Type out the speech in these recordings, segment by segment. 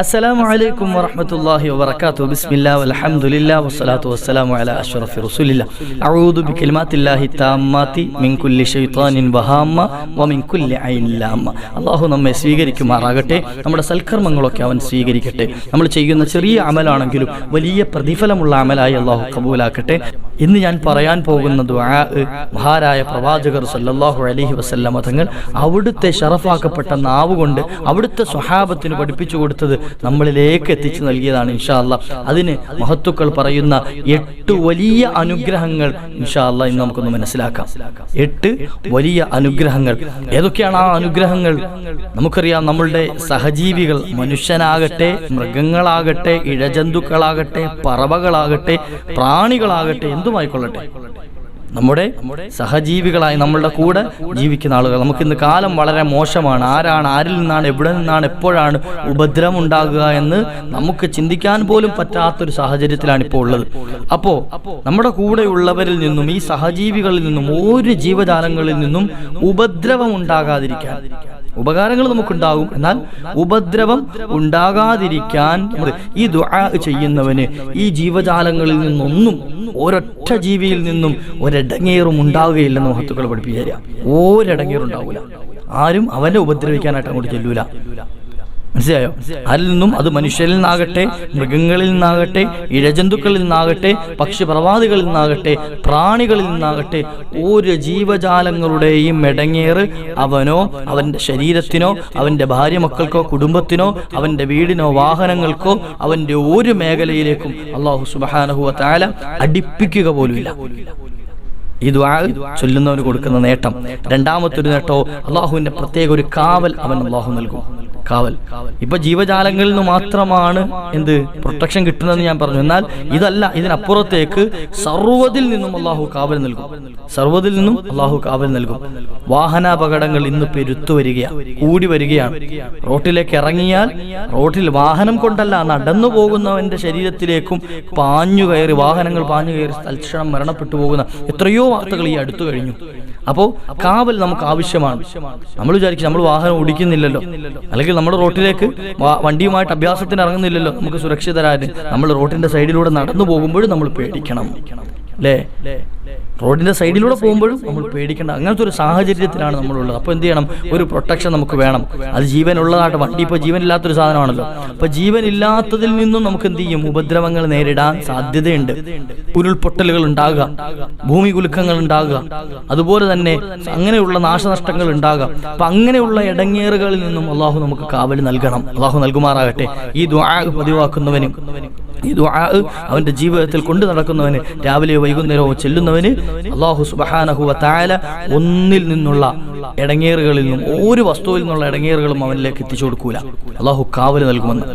അസ്സലാമു അലൈക്കും വറഹ്മത്തുള്ളാഹി വബറകാതുഹു. ബിസ്മില്ലാഹി വൽഹംദുലില്ലാഹി വസ്സലാത്തു വസ്സലാമു അലാ അഷ്റഫി റസൂലില്ലാ. അഊദു ബികലിമാത്തില്ലാഹി തമ്മാത്തി മിൻ കുല്ലി ശൈത്താനിൻ വഹാമ്മ വമിൻ കുല്ലി ഐനിൻ ലാമ്മ. അല്ലാഹു നമ്മെ സ്വീകരിക്കുമാറാകട്ടെ. നമ്മുടെ സൽക്കർമ്മങ്ങളൊക്കെ അവൻ സ്വീകരിക്കട്ടെ. നമ്മൾ ചെയ്യുന്ന ചെറിയ അമലാണെങ്കിലും വലിയ പ്രതിഫലമുള്ള അമലായി അല്ലാഹു കബൂലാക്കട്ടെ. ഇന്ന് ഞാൻ പറയാൻ പോകുന്ന ദുആ മഹാരായ പ്രവാചകർ സല്ലല്ലാഹു അലൈഹി വസല്ലമ തങ്ങൾ അവിടുത്തെ ഷറഫാക്കപ്പെട്ട നാവ് കൊണ്ട് അവിടുത്തെ സ്വഹാബത്തിന് പഠിപ്പിച്ചു കൊടുത്തത് നമ്മളിലേക്ക് എത്തിച്ചു നൽകിയതാണ് ഇൻഷാ അല്ലാ. അതിന് മഹത്തുക്കൾ പറയുന്ന എട്ട് വലിയ അനുഗ്രഹങ്ങൾ ഇൻഷാ അല്ലാ ഇന്ന് നമുക്കൊന്ന് മനസ്സിലാക്കാം. എട്ട് വലിയ അനുഗ്രഹങ്ങൾ. ഏതൊക്കെയാണ് ആ അനുഗ്രഹങ്ങൾ? നമുക്കറിയാം നമ്മളുടെ സഹജീവികൾ മനുഷ്യനാകട്ടെ മൃഗങ്ങളാകട്ടെ ഇഴജന്തുക്കളാകട്ടെ പറവകളാകട്ടെ പ്രാണികളാകട്ടെ എന്തുമായിക്കൊള്ളട്ടെ? നമ്മുടെ സഹജീവികളായി നമ്മളുടെ കൂടെ ജീവിക്കുന്ന ആളുകൾ. നമുക്ക് ഇന്ന് കാലം വളരെ മോശമാണ്. ആരാണ് ആരിൽ നിന്നാണ് എവിടെ നിന്നാണ് എപ്പോഴാണ് ഉപദ്രവം ഉണ്ടാകുക എന്ന് നമുക്ക് ചിന്തിക്കാൻ പോലും പറ്റാത്തൊരു സാഹചര്യത്തിലാണ് ഇപ്പോൾ ഉള്ളത്. അപ്പോ നമ്മുടെ കൂടെയുള്ളവരിൽ നിന്നും ഈ സഹജീവികളിൽ നിന്നും ഓരോ ജീവജാലങ്ങളിൽ നിന്നും ഉപദ്രവം ഉണ്ടാകാതിരിക്കാൻ ഉപകാരങ്ങൾ നമുക്കുണ്ടാകും. എന്നാൽ ഉപദ്രവം ഉണ്ടാകാതിരിക്കാൻ ഈ ദുആ ചെയ്യുന്നവന് ഈ ജീവജാലങ്ങളിൽ നിന്നൊന്നും ഒരൊറ്റ ജീവിയിൽ നിന്നും ഒരിടങ്ങേറും ഉണ്ടാവുകയില്ലെന്ന് മഹത്തുക്കൾ പഠിപ്പിച്ചു തരാം. ഒരിടങ്ങേറും ഉണ്ടാവില്ല ആരും അവനെ ഉപദ്രവിക്കാനായിട്ട് അങ്ങോട്ട് ചെല്ലൂല. മനസ്സിലായോ? അതിൽ നിന്നും അത് മനുഷ്യരിൽ നിന്നാകട്ടെ മൃഗങ്ങളിൽ നിന്നാകട്ടെ ഇഴജന്തുക്കളിൽ നിന്നാകട്ടെ പക്ഷിപ്രവാദികളിൽ നിന്നാകട്ടെ പ്രാണികളിൽ നിന്നാകട്ടെ ഒരു ജീവജാലങ്ങളുടെയും മെടങ്ങേറ് അവനോ അവന്റെ ശരീരത്തിനോ അവന്റെ ഭാര്യ മക്കൾക്കോ കുടുംബത്തിനോ അവന്റെ വീടിനോ വാഹനങ്ങൾക്കോ അവന്റെ ഒരു മേഖലയിലേക്കും അള്ളാഹു സുബാനഹുവ താല അടിപ്പിക്കുക പോലുമില്ല. ഈ ദുആ ചൊല്ലുന്നവന് കൊടുക്കുന്ന നേട്ടം. രണ്ടാമത്തെ ഒരു നേട്ടോ അള്ളാഹുവിന്റെ പ്രത്യേക ഒരു കാവൽ അവൻ അള്ളാഹു നൽകും. കാവൽ. ഇപ്പൊ ജീവജാലങ്ങളിൽ നിന്ന് മാത്രമാണ് എന്ത് പ്രൊട്ടക്ഷൻ കിട്ടുന്നതെന്ന് ഞാൻ പറഞ്ഞു. എന്നാൽ ഇതല്ല ഇതിനപ്പുറത്തേക്ക് സർവതിൽ നിന്നും അള്ളാഹു കാവൽ നൽകും. സർവതിൽ നിന്നും അള്ളാഹു കാവൽ നൽകും. വാഹനാപകടങ്ങൾ ഇന്ന് പെരുത്തു വരികയാണ് കൂടി വരികയാണ്. റോട്ടിലേക്ക് ഇറങ്ങിയാൽ റോട്ടിൽ വാഹനം കൊണ്ടല്ല നടന്നു പോകുന്നവന്റെ ശരീരത്തിലേക്കും പാഞ്ഞു കയറി വാഹനങ്ങൾ പാഞ്ഞു കയറി തൽക്ഷണം മരണപ്പെട്ടു പോകുന്ന എത്രയോ വാർത്തകൾ ഈ അടുത്തു കഴിഞ്ഞു. അപ്പോൾ കാവൽ നമുക്ക് ആവശ്യമാണ്. നമ്മൾ വിചാരിക്കും നമ്മൾ വാഹനം ഓടിക്കുന്നില്ലല്ലോ. അല്ലെങ്കിൽ നമ്മൾ റോട്ടിലേക്ക് വണ്ടിയുമായിട്ട് അഭ്യാസത്തിന് ഇറങ്ങുന്നില്ലല്ലോ. നമുക്ക് സുരക്ഷിതരായിട്ട് നമ്മൾ റോട്ടിന്റെ സൈഡിലൂടെ നടന്നു പോകുമ്പോഴും നമ്മൾ പേടിക്കണം. അല്ലേ റോഡിന്റെ സൈഡിലൂടെ പോകുമ്പോഴും നമ്മൾ പേടിക്കേണ്ട. അങ്ങനത്തെ ഒരു സാഹചര്യത്തിലാണ് നമ്മളുള്ളത്. അപ്പോൾ എന്ത് ചെയ്യണം? ഒരു പ്രൊട്ടക്ഷൻ നമുക്ക് വേണം. അത് ജീവനുള്ളതായിട്ട് വണ്ടി ഇപ്പോൾ ജീവനില്ലാത്തൊരു സാധനമാണല്ലോ. അപ്പോൾ ജീവനില്ലാത്തതിൽ നിന്നും നമുക്ക് എന്ത് ചെയ്യും? ഉപദ്രവങ്ങൾ നേരിടാൻ സാധ്യതയുണ്ട്. ഉരുൾപൊട്ടലുകൾ ഉണ്ടാകുക. ഭൂമി കുലുക്കങ്ങൾ ഉണ്ടാകുക. അതുപോലെ തന്നെ അങ്ങനെയുള്ള നാശനഷ്ടങ്ങൾ ഉണ്ടാകാം. അപ്പൊ അങ്ങനെയുള്ള ഇടങ്ങേറുകളിൽ നിന്നും അള്ളാഹു നമുക്ക് കാവൽ നൽകണം. അള്ളാഹു നൽകുമാറാകട്ടെ. ഈ ദ്വാ പതിവാക്കുന്നവനും ഈ ദുആ അവന്റെ ജീവിതത്തിൽ കൊണ്ടു നടക്കുന്നവന് രാവിലെയോ വൈകുന്നേരമോ ചെല്ലുന്നവന് അള്ളാഹു സുബാനഹുല ഒന്നിൽ നിന്നുള്ള ഇടങ്ങേറുകളിൽ നിന്നും ഒരു വസ്തുവിൽ നിന്നുള്ള ഇടങ്ങേറുകളും അവനിലേക്ക് എത്തിച്ചു കൊടുക്കൂല. അള്ളാഹു കാവൽ നൽകുമെന്ന്.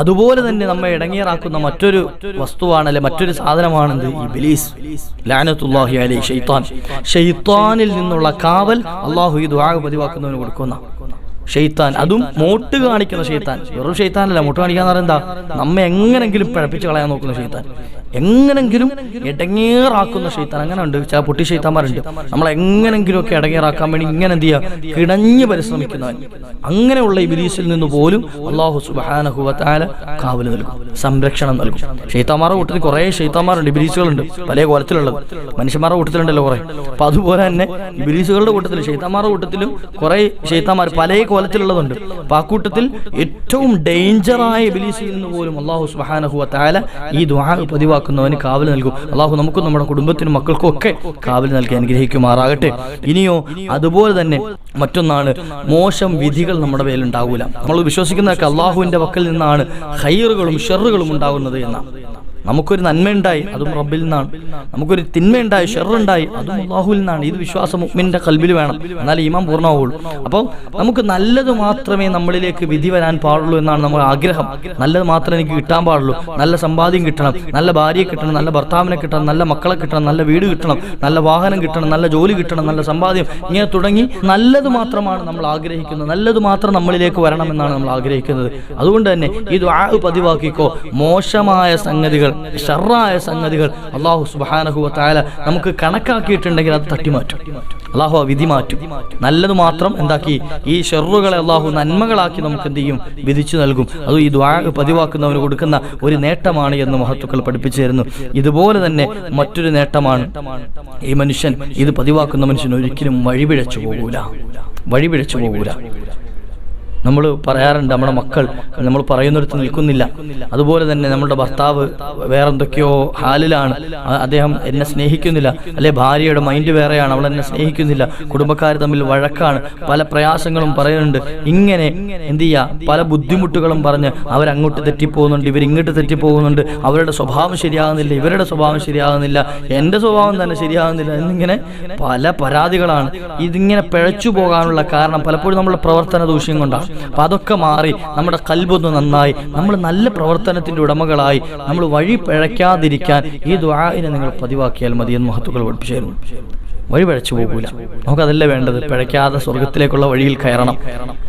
അതുപോലെ തന്നെ നമ്മെ ഇടങ്ങേറാക്കുന്ന മറ്റൊരു വസ്തുവാണ് അല്ലെ മറ്റൊരു സാധനമാണെന്ത്? ഈ ബിലീസ് ഷെയ്ത്താൻ ഷെയ്ത്താനിൽ നിന്നുള്ള കാവൽ അള്ളാഹു ഈ ദുആ പതിവാക്കുന്നവന് കൊടുക്കുന്ന ഷെയ്ത്താൻ. അതും മോട്ട് കാണിക്കുന്ന ഷെയ്ത്താൻ. വെറും ഷെയ്ത്താനല്ല മോട്ട് കാണിക്കാന്ന് പറയുന്നത് എന്താ? നമ്മെ എങ്ങനെങ്കിലും പിഴപ്പിച്ച് കളയാൻ നോക്കുന്ന ഷെയ്ത്താൻ. എങ്ങനെങ്കിലും ഇടങ്ങേറാക്കുന്ന ഷെയ്ത്താൻ. അങ്ങനെ ഉണ്ട്. ചില പൊട്ടി ഷെയ്ത്താന്മാരുണ്ട്. നമ്മൾ എങ്ങനെങ്കിലും ഒക്കെ ഇടങ്ങേറാക്കാൻ വേണ്ടി ഇങ്ങനെ എന്ത് ചെയ്യുക കിടഞ്ഞ് പരിശ്രമിക്കുന്നവൻ. അങ്ങനെയുള്ള ഇബിലീസിൽ നിന്ന് പോലും അള്ളാഹു സുബാനഹുവത്താല കാവൽ നൽകും. സംരക്ഷണം നൽകും. ഷെയ്ത്താന്മാരുടെ കൂട്ടത്തിൽ കുറേ ഷെയ്ത്താന്മാരുണ്ട്. ഇബിലീസുകളുണ്ട്. പല കോലത്തിലുള്ളത്. മനുഷ്യന്മാരുടെ കൂട്ടത്തിലുണ്ടല്ലോ കുറെ. അപ്പൊ അതുപോലെ തന്നെ ഇബിലീസുകളുടെ ബിലീസുകളുടെ കൂട്ടത്തിൽ ഷെയ്ത്താന്മാരുടെ കൂട്ടത്തിലും കുറെ ഷെയ്ത്താന്മാർ പല കോലത്തിലുള്ളതുണ്ട് അപ്പൊ ആ കൂട്ടത്തിൽ ഏറ്റവും ഡേഞ്ചറായ ബിലീസിൽ നിന്ന് പോലും അള്ളാഹു സുബാനഹുവ താല ഈ ദ്വാ പതിവാക്കുന്നവന് കാവൽ നൽകും. അള്ളാഹു നമുക്കും നമ്മുടെ കുടുംബത്തിനും മക്കൾക്കും ഒക്കെ കാവൽ നൽകി അനുഗ്രഹിക്കുമാറാകട്ടെ. ഇനിയോ അതുപോലെ തന്നെ മറ്റൊന്നാണ് മോശം വിധികൾ നമ്മുടെ പേരിൽ ഉണ്ടാവൂല നമ്മൾ വിശ്വസിക്കുന്നതൊക്കെ അള്ളാഹുവിന്റെ പക്കൽ നിന്നാണ്. ഹൈറുകളും ഷെറുകളും ഉണ്ടാകുന്നത് എന്നാണ്. നമുക്കൊരു നന്മയുണ്ടായി അതും റബ്ബിൽ നിന്നാണ്. നമുക്കൊരു തിന്മയുണ്ടായി ഷെറുണ്ടായി അതും അള്ളാഹുവിൽ നിന്നാണ്. ഇത് വിശ്വാസം മുഅ്മിന്റെ കൽബിൽ വേണം. എന്നാൽ ഈമാൻ പൂർണമാവുള്ളൂ. അപ്പോൾ നമുക്ക് നല്ലത് മാത്രമേ നമ്മളിലേക്ക് വിധി വരാൻ പാടുള്ളൂ എന്നാണ് നമ്മുടെ ആഗ്രഹം. നല്ലത് മാത്രമേ എനിക്ക് കിട്ടാൻ പാടുള്ളൂ. നല്ല സമ്പാദ്യം കിട്ടണം നല്ല ഭാര്യയെ കിട്ടണം നല്ല ഭർത്താവിനെ കിട്ടണം നല്ല മക്കളെ കിട്ടണം നല്ല വീട് കിട്ടണം നല്ല വാഹനം കിട്ടണം നല്ല ജോലി കിട്ടണം നല്ല സമ്പാദ്യം ഇങ്ങനെ തുടങ്ങി നല്ലത് മാത്രമാണ് നമ്മൾ ആഗ്രഹിക്കുന്നത്. നല്ലത് മാത്രം നമ്മളിലേക്ക് വരണമെന്നാണ് നമ്മൾ ആഗ്രഹിക്കുന്നത്. അതുകൊണ്ട് തന്നെ ഇത് ആ പതിവാക്കിക്കോ. മോശമായ സംഗതികൾ ഷർറായ സംഗതികൾ അള്ളാഹു സുബാനഹുവ താല നമുക്ക് കണക്കാക്കിയിട്ടുണ്ടെങ്കിൽ അത് തട്ടിമാറ്റും. അള്ളാഹു ആ വിധി മാറ്റും. നല്ലത് മാത്രം എന്താക്കി? ഈ ഷെറുകളെ അള്ളാഹു നന്മകളാക്കി നമുക്ക് എന്ത് ചെയ്യും? വിധിച്ചു നൽകും. അത് ഈ ദ്വാ പതിവാക്കുന്നവന് കൊടുക്കുന്ന ഒരു നേട്ടമാണ് എന്ന് മഹത്തുക്കൾ പഠിപ്പിച്ചു തരുന്നു. ഇതുപോലെ തന്നെ മറ്റൊരു നേട്ടമാണ് ഈ മനുഷ്യൻ ഇത് പതിവാക്കുന്ന മനുഷ്യൻ ഒരിക്കലും വഴിപിഴച്ചു പോകൂല. വഴിപിഴച്ചു പോകൂല. നമ്മൾ പറയാറുണ്ട് നമ്മുടെ മക്കൾ നമ്മൾ പറയുന്നിടത്ത് നിൽക്കുന്നില്ല. അതുപോലെ തന്നെ നമ്മുടെ ഭർത്താവ് വേറെന്തൊക്കെയോ ഹാലിലാണ്. അദ്ദേഹം എന്നെ സ്നേഹിക്കുന്നില്ല. അല്ലെ ഭാര്യയുടെ മൈൻഡ് വേറെയാണ്. അവൾ എന്നെ സ്നേഹിക്കുന്നില്ല. കുടുംബക്കാർ തമ്മിൽ വഴക്കാണ്. പല പ്രയാസങ്ങളും പറയുന്നുണ്ട്. ഇങ്ങനെ എന്ത് ചെയ്യുക പല ബുദ്ധിമുട്ടുകളും പറഞ്ഞ് അവരങ്ങോട്ട് തെറ്റിപ്പോകുന്നുണ്ട്. ഇവരിങ്ങോട്ട് തെറ്റിപ്പോകുന്നുണ്ട്. അവരുടെ സ്വഭാവം ശരിയാകുന്നില്ല. ഇവരുടെ സ്വഭാവം ശരിയാകുന്നില്ല. എന്റെ സ്വഭാവം തന്നെ ശരിയാകുന്നില്ല എന്നിങ്ങനെ പല പരാതികളാണ്. ഇതിങ്ങനെ പിഴച്ചു പോകാനുള്ള കാരണം പലപ്പോഴും നമ്മുടെ പ്രവർത്തന ദൂഷ്യം കൊണ്ടാണ്. അപ്പം അതൊക്കെ മാറി നമ്മുടെ കൽബൊന്ന് നന്നായി. നമ്മൾ നല്ല പ്രവർത്തനത്തിന്റെ ഉടമകളായി. നമ്മൾ വഴി പിഴയ്ക്കാതിരിക്കാൻ ഈ ദ്വായിനെ നിങ്ങൾ പതിവാക്കിയാൽ മതി എന്ന് മഹത്തുക്കൾ പഠിപ്പിച്ചായിരുന്നു വഴി പഴച്ചു പോകൂല. നമുക്കതല്ല വേണ്ടത്? പിഴയ്ക്കാതെ സ്വർഗത്തിലേക്കുള്ള വഴിയിൽ കയറണം.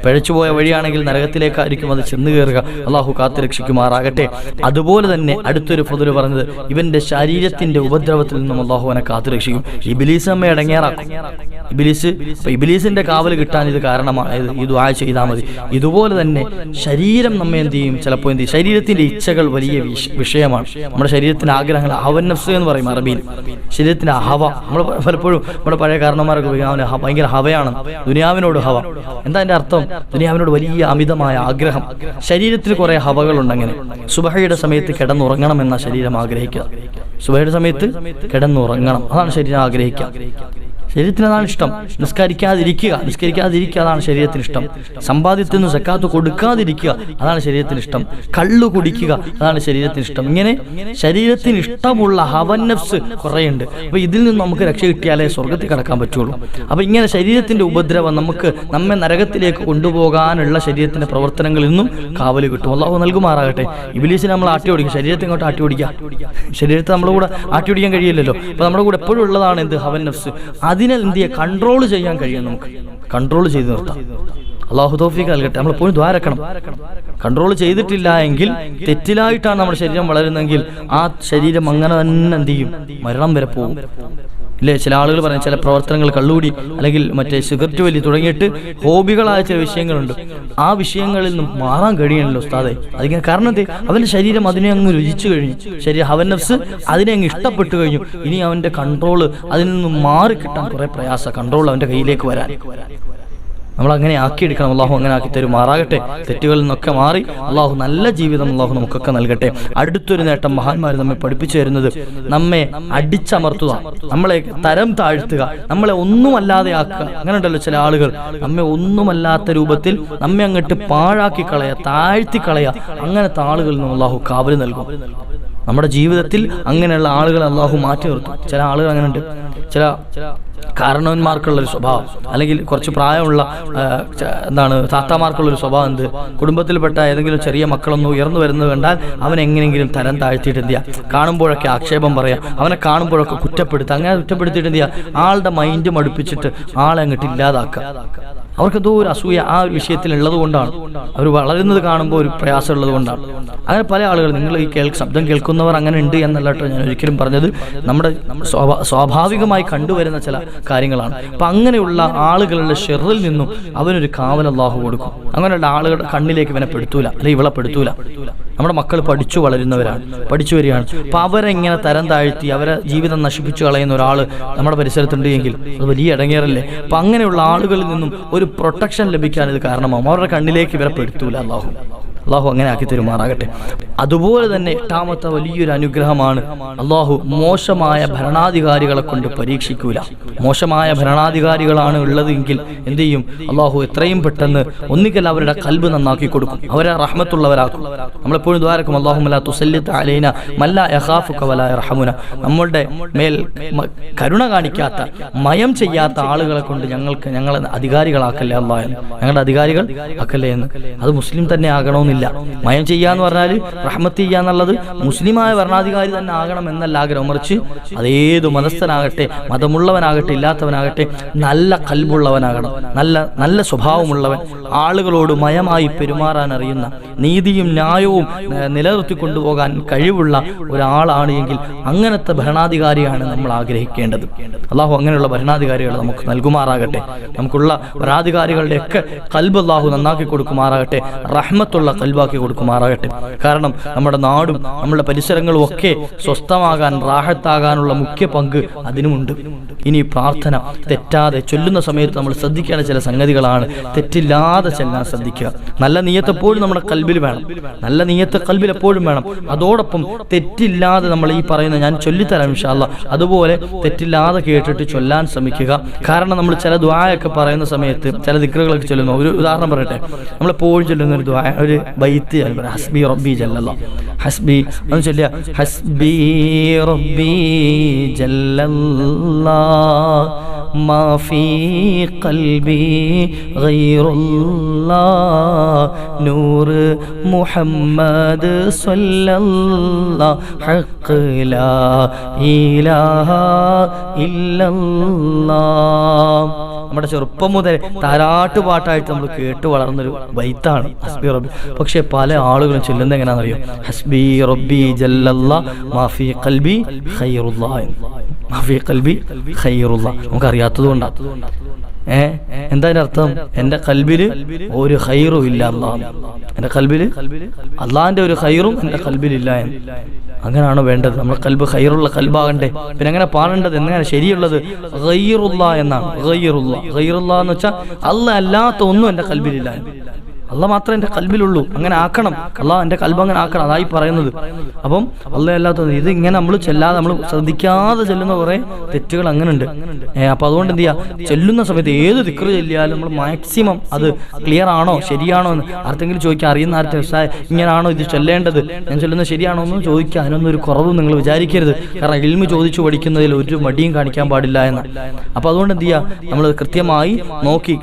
പിഴച്ചുപോയ വഴിയാണെങ്കിൽ നരകത്തിലേക്കായിരിക്കും അത് ചെന്ന് കയറുക. അള്ളാഹു കാത്തു രക്ഷിക്കുമാറാകട്ടെ. അതുപോലെ തന്നെ അടുത്തൊരു പൊതുൽ പറഞ്ഞത് ഇവന്റെ ശരീരത്തിന്റെ ഉപദ്രവത്തിൽ നിന്നും അള്ളാഹുവിനെ കാത്തു രക്ഷിക്കും. ഇബിലീസ് നമ്മെ ഇടങ്ങേറാക്കും. ഇബിലീസ് ഇബിലീസിന്റെ കാവൽ കിട്ടാൻ ഇത് കാരണമായത് ഈ ദുആ ചെയ്താൽ മതി. ഇതുപോലെ തന്നെ ശരീരം നമ്മെ എന്ത് ചെയ്യും? ചിലപ്പോൾ എന്ത് ചെയ്യും? ശരീരത്തിന്റെ ഇച്ഛകൾ വലിയ വിഷയമാണ്. നമ്മുടെ ശരീരത്തിന്റെ ആഗ്രഹങ്ങൾ അവൻ നഫ്സ് എന്ന് പറയും അറബിയിൽ. ശരീരത്തിന്റെ ഹവ നമ്മൾ പലപ്പോഴും നമ്മുടെ പഴയ കാരണന്മാരൊക്കെ അവന് ഭയങ്കര ഹവയാണ്. ദുനിയാവിനോട് ഹവ. എന്താ അതിന്റെ അർത്ഥം? ദുനിയാവിനോട് വലിയ അമിതമായ ആഗ്രഹം. ശരീരത്തിൽ കുറെ ഹവകളുണ്ട് അങ്ങനെ. സുബഹയുടെ സമയത്ത് കിടന്നുറങ്ങണമെന്ന ശരീരം ആഗ്രഹിക്കുക. സുബഹയുടെ സമയത്ത് കിടന്നുറങ്ങണം. അതാണ് ശരീരം ആഗ്രഹിക്കുക. ശരീരത്തിന് അതാണ് ഇഷ്ടം. നിസ്കരിക്കാതിരിക്കുക. നിസ്കരിക്കാതിരിക്കുക അതാണ് ശരീരത്തിന് ഇഷ്ടം. സമ്പാദ്യത്തിൽ നിന്ന് സക്കാത്ത് കൊടുക്കാതിരിക്കുക അതാണ് ശരീരത്തിന് ഇഷ്ടം. കള്ളു കുടിക്കുക അതാണ് ശരീരത്തിന് ഇഷ്ടം. ഇങ്ങനെ ശരീരത്തിന് ഇഷ്ടമുള്ള ഹവന്നഫ്സ് കുറേയുണ്ട്. അപ്പൊ ഇതിൽ നിന്ന് നമുക്ക് രക്ഷ കിട്ടിയാലേ സ്വർഗത്തിൽ കടക്കാൻ പറ്റുള്ളൂ. അപ്പൊ ഇങ്ങനെ ശരീരത്തിന്റെ ഉപദ്രവം നമുക്ക് നമ്മെ നരകത്തിലേക്ക് കൊണ്ടുപോകാനുള്ള ശരീരത്തിന്റെ പ്രവർത്തനങ്ങളിൽ നിന്നും കാവൽ കിട്ടും. അള്ളാഹു നൽകുമാറാകട്ടെ. ഇബിലീസിനെ നമ്മൾ ആട്ടി ഓടിക്കും. ശരീരത്തെ ഇങ്ങോട്ട് ആട്ടി ഓടിക്കുക ശരീരത്തെ നമ്മുടെ കൂടെ ആട്ടി ഓടിക്കാൻ കഴിയില്ലല്ലോ. അപ്പൊ നമ്മുടെ കൂടെ എപ്പോഴും ഉള്ളതാണ് എന്ത്? ഹവൻ നഫ്സ് അതിനെ എന്ത് ചെയ്യുക കൺട്രോൾ ചെയ്യാൻ കഴിയും നമുക്ക്. കൺട്രോൾ ചെയ്ത് നിർത്താം. അള്ളാഹു തോഫിക്ക് നൽകട്ടെ. നമ്മൾ പോയി ദ്വാരക്കണം കൺട്രോൾ ചെയ്തിട്ടില്ല എങ്കിൽ തെറ്റിലായിട്ടാണ് നമ്മുടെ ശരീരം വളരുന്നതെങ്കിൽ ആ ശരീരം അങ്ങനെ തന്നെ എന്ത് ചെയ്യും? മരണം വരെ പോകും. ഇല്ലേ ചില ആളുകൾ പറയുന്ന ചില പ്രവർത്തനങ്ങൾ കള്ളുകൂടി അല്ലെങ്കിൽ മറ്റേ സിഗരറ്റ് വലി തുടങ്ങിയിട്ട് ഹോബികളായ ചില വിഷയങ്ങളുണ്ട്. ആ വിഷയങ്ങളിൽ നിന്നും മാറാൻ കഴിയണല്ലോ ഉസ്താദെ. അതിങ്ങനെ കാരണം എന്തേ? അവന്റെ ശരീരം അതിനെ അങ്ങ് രുചിച്ചു കഴിഞ്ഞു. ശരീരം അവൻ നഫ്സ് അതിനെ അങ്ങ് ഇഷ്ടപ്പെട്ടു കഴിഞ്ഞു. ഇനി അവന്റെ കൺട്രോൾ അതിൽ നിന്നും മാറി കിട്ടാൻ കുറെ പ്രയാസ കൺട്രോൾ അവന്റെ കയ്യിലേക്ക് വരാൻ. നമ്മൾ അങ്ങനെ ആക്കിയെടുക്കണം. അള്ളാഹു അങ്ങനെ ആക്കി തരുമാറാകട്ടെ തെറ്റുകളിൽ നിന്നൊക്കെ മാറി അള്ളാഹു നല്ല ജീവിതം അള്ളാഹു നമുക്കൊക്കെ നൽകട്ടെ. അടുത്തൊരു നേട്ടം മഹാന്മാർ നമ്മെ പഠിപ്പിച്ചു തരുന്നത് നമ്മെ അടിച്ചമർത്തുക. നമ്മളെ തരം താഴ്ത്തുക. നമ്മളെ ഒന്നുമല്ലാതെ ആക്കുക. അങ്ങനെ ഉണ്ടല്ലോ ചില ആളുകൾ. നമ്മെ ഒന്നുമല്ലാത്ത രൂപത്തിൽ നമ്മെ അങ്ങോട്ട് പാഴാക്കി കളയുക താഴ്ത്തി കളയുക. അങ്ങനത്തെ ആളുകളിൽ നിന്ന് അള്ളാഹു കാവൽ നൽകും. നമ്മുടെ ജീവിതത്തിൽ അങ്ങനെയുള്ള ആളുകളെ അള്ളാഹു മാറ്റി നിർത്തും. ചില ആളുകൾ അങ്ങനെ ഉണ്ട് ചില കാരണവന്മാർക്കുള്ള ഒരു സ്വഭാവം. അല്ലെങ്കിൽ കുറച്ച് പ്രായമുള്ള എന്താണ് താത്താമാർക്കുള്ളൊരു സ്വഭാവം എന്ത്? കുടുംബത്തിൽപ്പെട്ട ഏതെങ്കിലും ചെറിയ മക്കളൊന്നും ഉയർന്നു വരുന്നത് കണ്ടാൽ അവൻ എങ്ങനെയെങ്കിലും തരം താഴ്ത്തിയിട്ട് എന്ത് ചെയ്യുക കാണുമ്പോഴൊക്കെ ആക്ഷേപം പറയാം. അവനെ കാണുമ്പോഴൊക്കെ കുറ്റപ്പെടുത്തുക. അങ്ങനെ കുറ്റപ്പെടുത്തിയിട്ട് എന്ത് ചെയ്യുക? ആളുടെ മൈൻഡ് മടുപ്പിച്ചിട്ട് ആളെ അങ്ങോട്ട് ഇല്ലാതാക്കുക. അവർക്ക് എന്തോ ഒരു അസൂയ ആ ഒരു വിഷയത്തിൽ ഉള്ളത് കൊണ്ടാണ്. അവർ വളരുന്നത് കാണുമ്പോൾ ഒരു പ്രയാസം ഉള്ളത് കൊണ്ടാണ്. അങ്ങനെ പല ആളുകൾ നിങ്ങൾ ഈ കേൾ ശബ്ദം കേൾക്കുന്നവർ അങ്ങനെ ഉണ്ട് എന്നല്ല കേട്ടോ ഞാൻ ഒരിക്കലും പറഞ്ഞത്. നമ്മുടെ സ്വാഭാവികമായി കണ്ടുവരുന്ന ചില കാര്യങ്ങളാണ്. അപ്പൊ അങ്ങനെയുള്ള ആളുകളുടെ ഷെറിൽ നിന്നും അവനൊരു കാവൽ അള്ളാഹു കൊടുക്കും. അങ്ങനെയുള്ള ആളുകളുടെ കണ്ണിലേക്ക് ഇവനെ പെടുത്തൂല അല്ലെങ്കിൽ ഇവളെ പെടുത്തൂല. നമ്മുടെ മക്കൾ പഠിച്ചു വളരുന്നവരാണ് പഠിച്ചു വരികയാണ്. അപ്പൊ അവരെ ഇങ്ങനെ തരം താഴ്ത്തി അവരെ ജീവിതം നശിപ്പിച്ചു കളയുന്ന ഒരാൾ നമ്മുടെ പരിസരത്തുണ്ട് എങ്കിൽ അത് വലിയ ഇടങ്ങേറല്ലേ? അപ്പൊ അങ്ങനെയുള്ള ആളുകളിൽ നിന്നും ഒരു പ്രൊട്ടക്ഷൻ ലഭിക്കാൻ ഇത് കാരണമാവും. അവരുടെ കണ്ണിലേക്ക് ഇവരെ പെടുത്തൂല അള്ളാഹു അള്ളാഹു അങ്ങനെ ആക്കി തരുമാറാകട്ടെ അതുപോലെ തന്നെ എട്ടാമത്തെ വലിയൊരു അനുഗ്രഹമാണ് അള്ളാഹു മോശമായ ഭരണാധികാരികളെ കൊണ്ട് പരീക്ഷിക്കൂല. മോശമായ ഭരണാധികാരികളാണ് ഉള്ളതെങ്കിൽ എന്ത് ചെയ്യും? അള്ളാഹു എത്രയും പെട്ടെന്ന് ഒന്നിക്കൽ അവരുടെ കൽബ് നന്നാക്കി കൊടുക്കും. അവരെ റഹ്മത്തുള്ളവരാക്കും. നമ്മളെപ്പോഴും ദ്വാരക്കും അലൈന മല്ല റഹമുന നമ്മളുടെ മേൽ കരുണ കാണിക്കാത്ത മയം ചെയ്യാത്ത ആളുകളെ കൊണ്ട് ഞങ്ങൾക്ക് ഞങ്ങളെ അധികാരികളാക്കല്ലേ അള്ളാഹ് ഞങ്ങളുടെ അധികാരികൾ ആക്കല്ലേ എന്ന്. അത് മുസ്ലിം തന്നെ ആകണമെന്നില്ല. ആകണമെന്നില്ല. മയം ചെയ്യാന്ന് പറഞ്ഞാൽ റഹ്മത്ത് ചെയ്യുക എന്നുള്ളത് മുസ്ലിമായ ഭരണാധികാരി തന്നെ ആകണം എന്നല്ല ആഗ്രഹം. മറിച്ച് അതേത് മതസ്ഥനാകട്ടെ മതമുള്ളവനാകട്ടെ ഇല്ലാത്തവനാകട്ടെ നല്ല കൽബുള്ളവനാകണം. നല്ല നല്ല സ്വഭാവമുള്ളവൻ ആളുകളോട് മയമായി പെരുമാറാൻ അറിയുന്ന നീതിയും ന്യായവും നിലനിർത്തി കൊണ്ടുപോകാൻ കഴിവുള്ള ഒരാളാണ് എങ്കിൽ അങ്ങനത്തെ ഭരണാധികാരിയാണ് നമ്മൾ ആഗ്രഹിക്കേണ്ടത്. അള്ളാഹു അങ്ങനെയുള്ള ഭരണാധികാരികൾ നമുക്ക് നൽകുമാറാകട്ടെ. നമുക്കുള്ള ഭരണാധികാരികളുടെയൊക്കെ കൽബ് അള്ളാഹു നന്നാക്കി കൊടുക്കുമാറാകട്ടെ. റഹ്മത്തുള്ള കൽബാക്കി കൊടുക്കുമാറാകട്ടെ. കാരണം നമ്മുടെ നാടും നമ്മുടെ പരിസരങ്ങളും ഒക്കെ സ്വസ്ഥമാകാൻ റാഹത്താകാനുള്ള മുഖ്യ പങ്ക് അതിനുമുണ്ട്. ഇനി പ്രാർത്ഥന തെറ്റാതെ ചൊല്ലുന്ന സമയത്ത് നമ്മൾ ശ്രദ്ധിക്കേണ്ട ചില സംഗതികളാണ്. തെറ്റില്ലാതെ ചെല്ലാൻ ശ്രദ്ധിക്കുക. നല്ല നീയത്തെപ്പോഴും നമ്മുടെ കൽബിൽ വേണം. നല്ല നീയത്തെ കൽബിൽ എപ്പോഴും വേണം. അതോടൊപ്പം തെറ്റില്ലാതെ നമ്മൾ ഈ പറയുന്ന ഞാൻ ചൊല്ലിത്തരാം ഇൻഷാല്ല അതുപോലെ തെറ്റില്ലാതെ കേട്ടിട്ട് ചൊല്ലാൻ ശ്രമിക്കുക. കാരണം നമ്മൾ ചില ദ്വായൊക്കെ പറയുന്ന സമയത്ത് ചില ദിക്റുകളൊക്കെ ചൊല്ലുന്നു ഒരു ഉദാഹരണം പറയട്ടെ. നമ്മൾ എപ്പോഴും ചൊല്ലുന്ന ഒരു ദ്വായ ഒരു ബൈത്ത് ഹസ്ബി റബ്ബി ജല്ലല്ല ഹസ്ബി എന്ന് ചൊല്ലിയ ഹസ്ബി റബ്ബി ജല്ലല്ലാ ما في قلبي غير الله نور محمد صلى الله حق لا إله إلا الله നമ്മുടെ ചെറുപ്പം മുതൽ താരാട്ട് പാട്ടായിട്ട് നമ്മൾ കേട്ട് വളർന്നൊരു ബൈത്താണ് ഹസ്ബി റബ്ബി പക്ഷെ പല ആളുകളും ചൊല്ലുന്നത് എങ്ങനെയാണെന്നറിയോ ഹസ്ബി റബ്ബി ജല്ലല്ല മാഫി കൽബി ഖൈറുല്ലാ മാഫി കൽബി ഖൈറുള്ള നമുക്ക് അറിയാത്തത് കൊണ്ടാണ് ഏ? എന്താ അർത്ഥം? എന്റെ കൽബിൽ ഒരു ഖൈറും ഇല്ല അള്ളാഹ് എന്റെ കൽബിൽ അള്ളാഹിന്റെ ഒരു ഖൈറും എന്റെ കൽബിലില്ല എന്ന്. അങ്ങനെയാണ് വേണ്ടത്. നമ്മുടെ കൽബ് ഖൈറുള്ള കൽബാകണ്ടേ പിന്നെ അങ്ങനെ പാടേണ്ടത് എങ്ങനെയാണ്? ശരിയുള്ളത്? ഖൈറുള്ള എന്നാണ്. ഖൈറുള്ള ഖൈറുള്ള എന്ന് വെച്ചാൽ അല്ല അല്ലാത്ത ഒന്നും എന്റെ കൽബിലില്ല. അല്ല മാത്രമേ എന്റെ കൽബിലുള്ളൂ. അങ്ങനെ ആക്കണം. അല്ല എന്റെ കൽബ് അങ്ങനെ ആക്കണം. അതായി പറയുന്നത്. അപ്പം അല്ല അല്ലാത്തത് ഇത് ഇങ്ങനെ നമ്മൾ ചെല്ലാതെ നമ്മൾ ശ്രദ്ധിക്കാതെ ചെല്ലുന്ന കുറേ തെറ്റുകൾ അങ്ങനെ ഉണ്ട് അപ്പൊ അതുകൊണ്ട് എന്ത് ചെയ്യുക ചെല്ലുന്ന സമയത്ത് ഏത് ദിക്റ് ചെല്ലിയാലും നമ്മൾ മാക്സിമം അത് ക്ലിയർ ആണോ? ശരിയാണോ എന്ന് ആർക്കെങ്കിലും ചോദിക്കാൻ അറിയുന്ന ആർക്കും "ഉസ്താദേ, ഇങ്ങനാണോ ഇത് ചെല്ലേണ്ടത്? ഞാൻ ചെല്ലുന്നത് ശരിയാണോ എന്ന് ചോദിക്കാൻ അതിനൊന്നും ഒരു കുറവും നിങ്ങൾ വിചാരിക്കരുത്. കാരണം ഇൽമ ചോദിച്ചു പഠിക്കുന്നതിൽ ഒരു മടിയും കാണിക്കാൻ പാടില്ല എന്ന്. അപ്പൊ അതുകൊണ്ട് എന്ത് ചെയ്യുക നമ്മൾ കൃത്യമായി നോക്കി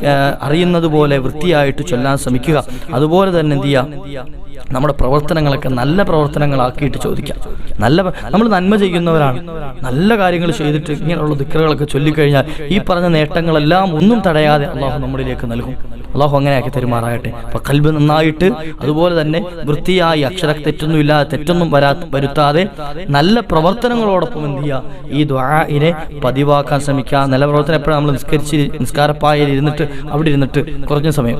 അറിയുന്നത് പോലെ വൃത്തിയായിട്ട് ചൊല്ലാൻ ശ്രമിക്കുക. അതുപോലെ തന്നെ എന്ത് ചെയ്യുക? നമ്മുടെ പ്രവർത്തനങ്ങളൊക്കെ നല്ല പ്രവർത്തനങ്ങളാക്കിയിട്ട് ചോദിക്കാം. നല്ല നമ്മൾ നന്മ ചെയ്യുന്നവരാണ്. നല്ല കാര്യങ്ങൾ ചെയ്തിട്ട് ഇങ്ങനെയുള്ള ദിക്കറുകളൊക്കെ ചൊല്ലിക്കഴിഞ്ഞാൽ ഈ പറഞ്ഞ നേട്ടങ്ങളെല്ലാം ഒന്നും തടയാതെ അള്ളാഹു നമ്മളിലേക്ക് നൽകും. അള്ളാഹു അങ്ങനെയാക്കി തെരുമാറാകട്ടെ. അപ്പൊ കൽബ് നന്നായിട്ട് അതുപോലെ തന്നെ വൃത്തിയായി അക്ഷര തെറ്റൊന്നും ഇല്ലാതെ തെറ്റൊന്നും വരാ വരുത്താതെ നല്ല പ്രവർത്തനങ്ങളോടൊപ്പം എന്ത് ചെയ്യുക ഈ ദ്വാഇനെ പതിവാക്കാൻ ശ്രമിക്കുക. നല്ല പ്രവർത്തനം എപ്പോഴും നമ്മൾ നിസ്കരിച്ച് നിസ്കാരപ്പായി ഇരുന്നിട്ട് അവിടെ ഇരുന്നിട്ട് കുറഞ്ഞ സമയം.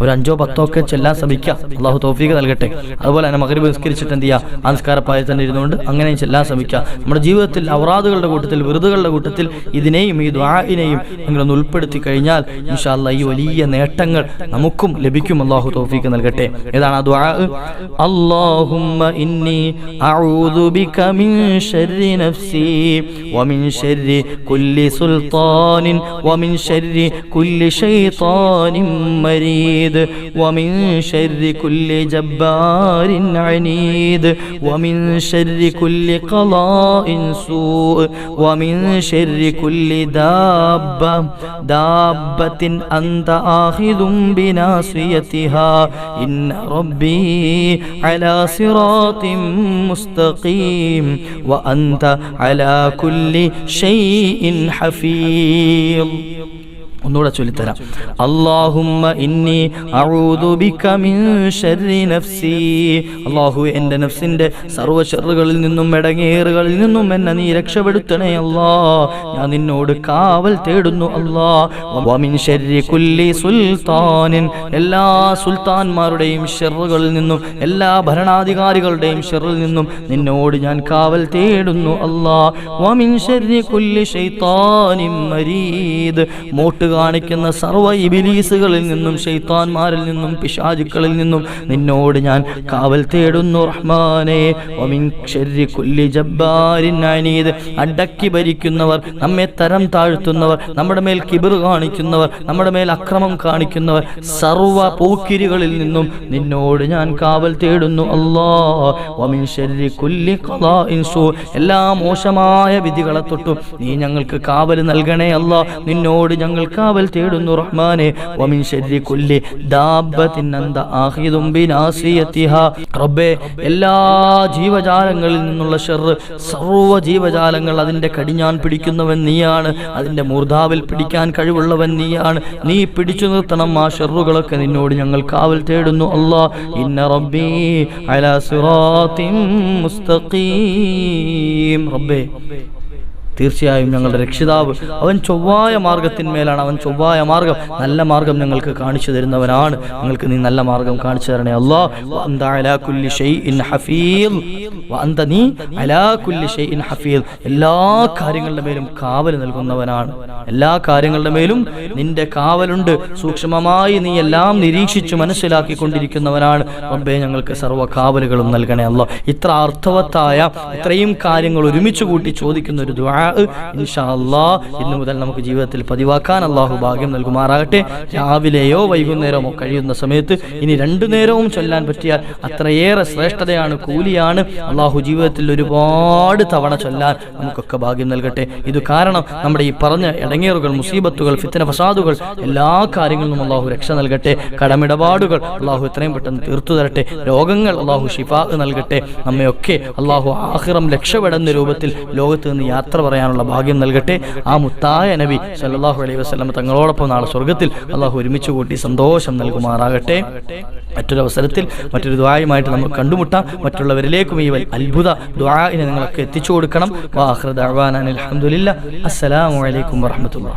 ഒരു അഞ്ചോ പത്തോ ഒക്കെ ചെല്ലാൻ ശ്രമിക്കുക. അള്ളാഹു തോഫീക്ക് നൽകട്ടെ അതുപോലെ തന്നെ മകരീബ് നിസ്കരിച്ചിട്ട് എന്ത് ചെയ്യുക ആ നിസ്കാരപ്പായയിൽ തന്നെ ഇരുന്നുകൊണ്ട് അങ്ങനെ ചെല്ലാൻ ശ്രമിക്കുക നമ്മുടെ ജീവിതത്തിൽ ഔറാദുകളുടെ കൂട്ടത്തിൽ വെറുതുകളുടെ കൂട്ടത്തിൽ ഇതിനെയും ഈ ദ്വാഇനെയും അങ്ങനെ ഒന്ന് ഉൾപ്പെടുത്തി കഴിഞ്ഞാൽ ഇൻഷാല്ല ഈ വലിയ നേട്ടങ്ങൾ നമുക്കും ലഭിക്കും അള്ളാഹു തോഫീക്ക് നൽകട്ടെ ഏതാണ് ആ ദ്വാ اللهم إني أعوذ بك من شر نفسي ومن شر كل سلطان ومن شر كل شيطان مريد ومن شر كل جبار عنيد ومن شر كل قضاء سوء ومن شر كل دابة دابة أنت آخذ بناصيتها. إن ربي على صراط مستقيم وأنت على كل شيء حفيظ. ഒന്നുകൂടെ ചൊല്ലിത്തരാം. അള്ളാഹുമ്മ ഇന്നി ബിക മിൻ ശർരി നഫ്സി. അള്ളാഹു എന്റെ നഫ്സിന്റെ സർവ ഷെറുകളിൽ നിന്നും ഇടങ്ങേറുകളിൽ നിന്നും എന്നെ നീ രക്ഷപ്പെടുത്തണേ അല്ലാ. ഞാൻ നിന്നോട് കാവൽ തേടുന്നു അല്ലാ. വമിൻ ശർരി കുല്ലി സുൽത്താനിൻ. എല്ലാ സുൽത്താൻമാരുടെയും ഷെറുകളിൽ നിന്നും എല്ലാ ഭരണാധികാരികളുടെയും ഷെറിൽ നിന്നും നിന്നോട് ഞാൻ കാവൽ തേടുന്നു അല്ലാ. വമിൻ ശർരി കുല്ലി ഷൈത്താനിൻ മരീദ്. മോട്ട് കാണിക്കുന്ന സർവ ഇബിലീസുകളിൽ നിന്നും ഷെയ്ത്താൻമാരിൽ നിന്നും പിശാചുക്കളിൽ നിന്നും നിന്നോട് ഞാൻ കാവൽ തേടുന്നു റഹ്മാനെ. അടക്കി ഭരിക്കുന്നവർ നമ്മെ തരം താഴ്ത്തുന്നവർ നമ്മുടെ മേൽ കിബിർ കാണിക്കുന്നവർ നമ്മുടെ മേൽ അക്രമം കാണിക്കുന്നവർ സർവ പോക്കിരികളിൽ നിന്നും നിന്നോട് ഞാൻ കാവൽ തേടുന്നു സൂ. എല്ലാ മോശമായ വിധികളെ തൊട്ടും നീ ഞങ്ങൾക്ക് കാവൽ നൽകണേ അല്ലാ നിന്നോട് ഞങ്ങൾ കാവൽ തേടുന്നു റഹ്മാനെ. വമിൻ ശരി കുല്ലി ബിനാസിയത്തിഹ. റബ്ബേ എല്ലാ ജീവജാലങ്ങളിൽ നിന്നുള്ള ഷെറ് സർവ ജീവജാലങ്ങൾ അതിന്റെ കടിഞ്ഞാൻ പിടിക്കുന്നവൻ നീയാണ്. അതിന്റെ മൂർധാവിൽ പിടിക്കാൻ കഴിവുള്ളവൻ നീയാണ്. നീ പിടിച്ചു നിർത്തണം ആ ഷെറുകളൊക്കെ നിന്നോട് ഞങ്ങൾ കാവൽ തേടുന്നു അല്ലാ. ഇന്ന റബ്ബീ അലാ സിറാത്തിൻ മുസ്തഖീം. റബ്ബേ തീർച്ചയായും ഞങ്ങളുടെ രക്ഷിതാവ് അവൻ ചൊവ്വായ മാർഗത്തിന്മേലാണ് അവൻ ചൊവ്വായ മാർഗം നല്ല മാർഗം ഞങ്ങൾക്ക് കാണിച്ചു തരുന്നവനാണ്. ഞങ്ങൾക്ക് നീ നല്ല മാർഗം കാണിച്ചു തരണേ അള്ളാഹീൽ എല്ലാ കാര്യങ്ങളുടെ മേലും കാവൽ നൽകുന്നവനാണ്. എല്ലാ കാര്യങ്ങളുടെ മേലും നിന്റെ കാവലുണ്ട്. സൂക്ഷ്മമായി നീ എല്ലാം നിരീക്ഷിച്ച് മനസ്സിലാക്കി കൊണ്ടിരിക്കുന്നവനാണ് ഞങ്ങൾക്ക് സർവ കാവലുകളും നൽകണേ അല്ലോ. ഇത്ര അർത്ഥവത്തായ ഇത്രയും കാര്യങ്ങൾ ഒരുമിച്ച് കൂട്ടി ചോദിക്കുന്ന ഒരു ദുആ ഇൻഷാ ഇന്നു മുതൽ നമുക്ക് ജീവിതത്തിൽ പതിവാക്കാൻ അള്ളാഹു ഭാഗ്യം നൽകുമാറാകട്ടെ. രാവിലെയോ വൈകുന്നേരമോ കഴിയുന്ന സമയത്ത് ഇനി രണ്ടു നേരവും ചൊല്ലാൻ പറ്റിയാൽ അത്രയേറെ ശ്രേഷ്ഠതയാണ് കൂലിയാണ്. അള്ളാഹു ജീവിതത്തിൽ ഒരുപാട് തവണ ചൊല്ലാൻ നമുക്കൊക്കെ ഭാഗ്യം നൽകട്ടെ. ഇത് കാരണം നമ്മുടെ ഈ പറഞ്ഞ ഇടങ്ങേറുകൾ മുസീബത്തുകൾ ഫിത്തന ഫസാദുകൾ എല്ലാ കാര്യങ്ങളിലും അള്ളാഹു രക്ഷ നൽകട്ടെ. കടമിടപാടുകൾ അള്ളാഹു എത്രയും പെട്ടെന്ന് തീർത്തു തരട്ടെ. രോഗങ്ങൾ അള്ളാഹു ഷിഫാ നൽകട്ടെ. നമ്മയൊക്കെ അള്ളാഹു ആഹിറം രക്ഷപ്പെടുന്ന രൂപത്തിൽ ലോകത്ത് നിന്ന് യാത്ര പറയാനുള്ള ഭാഗ്യം നൽകട്ടെ. ആ മുത്തായ നബി സല്ലാഹു അലൈഹി വസല്ലം തങ്ങളോടൊപ്പം നാളെ സ്വർഗത്തിൽ അള്ളാഹു ഒരുമിച്ച് കൂട്ടി സന്തോഷം നൽകുമാറാകട്ടെ. മറ്റൊരു അവസരത്തിൽ മറ്റൊരു ദ്വായുമായിട്ട് നമുക്ക് കണ്ടുമുട്ടാം. മറ്റുള്ളവരിലേക്കും ഈ അത്ഭുത ദ്വായിനെ നിങ്ങളൊക്കെ എത്തിച്ചു കൊടുക്കണം. വാഹൃദ് അഹ്വാൻ അലഹമുല്ല അസ്സലാമു അലൈക്കും വറഹമത്തുള്ള